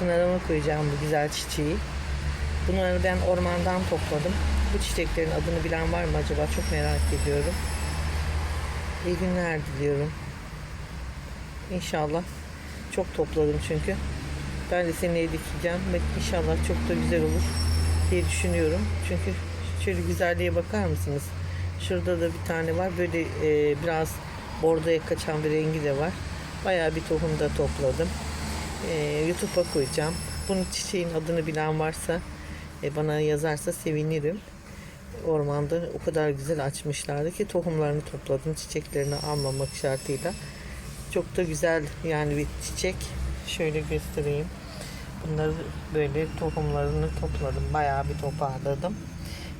pınarıma koyacağım bu güzel çiçeği. Bunları ben ormandan topladım. Bu çiçeklerin adını bilen var mı acaba? Çok merak ediyorum. İyi günler diliyorum. İnşallah. Çok topladım çünkü. Ben de seneye dikeceğim ve inşallah çok da güzel olur diye düşünüyorum. Çünkü şöyle güzelliğe bakar mısınız? Şurada da bir tane var. Böyle e, biraz bordoya kaçan bir rengi de var. Bayağı bir tohum da topladım. E, YouTube'a koyacağım. Bunun çiçeğin adını bilen varsa e, bana yazarsa sevinirim. Ormanda o kadar güzel açmışlardı ki tohumlarını topladım. Çiçeklerini almamak şartıyla. Çok da güzel yani bir çiçek. Şöyle göstereyim. Bunları böyle tohumlarını topladım. Bayağı bir toparladım.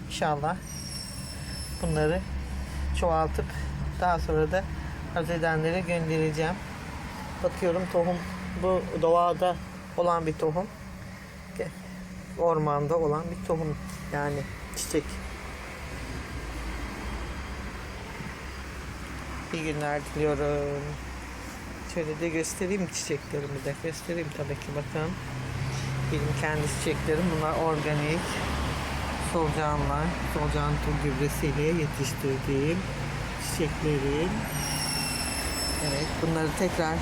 İnşallah bunları çoğaltıp daha sonra da arz edenlere göndereceğim. Bakıyorum tohum bu doğada olan bir tohum. Ormanda olan bir tohum yani çiçek. İyi günler diliyorum. Şöyle de göstereyim çiçeklerimi de. Göstereyim tabii ki bakın. Benim kendi çiçeklerim. Bunlar organik. Solucanlar. Solucan gübresiyle yetiştirdiğim çiçeklerim. Evet bunları tekrar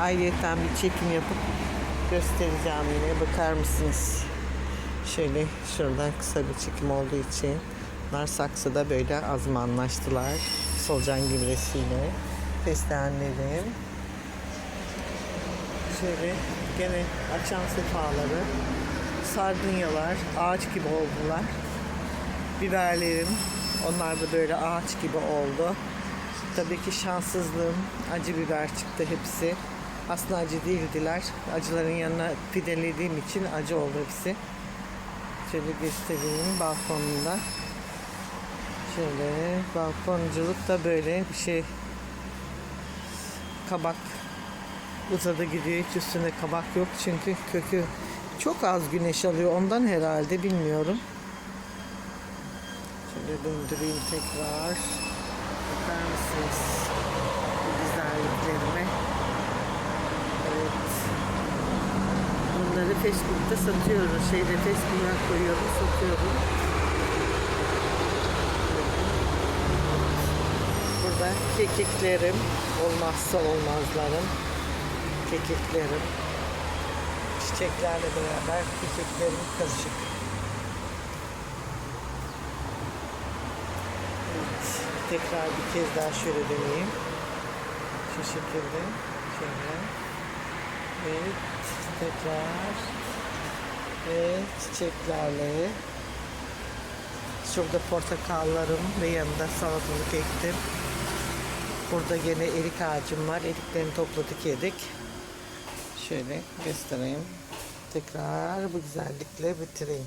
ayrıyeten bir çekim yapıp göstereceğim yine. Bakar mısınız? Şöyle şuradan kısa bir çekim olduğu için bunlar saksıda böyle azmanlaştılar. Solucan gübresiyle. Fesleğenlerim. Şöyle gene açan sefaları. Sardunyalar ağaç gibi oldular. Biberlerim onlar da böyle ağaç gibi oldu. Tabii ki şanssızlığım acı biber çıktı hepsi. Aslında acı değildiler. Acıların yanına pidelediğim için acı oldu hepsi. Şöyle göstereyim balkonunda. Şöyle balkonculuk da böyle bir şey kabak uzadı gidiyor hiç üstünde kabak yok çünkü kökü çok az güneş alıyor ondan herhalde bilmiyorum. Şöyle döndüreyim tekrar. Bakar mısınız bu güzelliklerime? Evet. Bunları Facebook'ta satıyoruz. Şeyde Facebook'a koyuyorum, satıyorum. Burada kekiklerim, olmazsa olmazlarım. Kekiklerim. Çiçeklerle beraber kekiklerim karışık. Evet, tekrar bir kez daha şöyle deneyeyim. Şu şekilde. Şöyle. Evet, tekrar. Ve çiçeklerle. Şurada portakallarım ve yanında salatalık ektim. Burada gene erik ağacım var. Eriklerini topladık yedik. Şöyle göstereyim. Tekrar bu güzellikle bitireyim.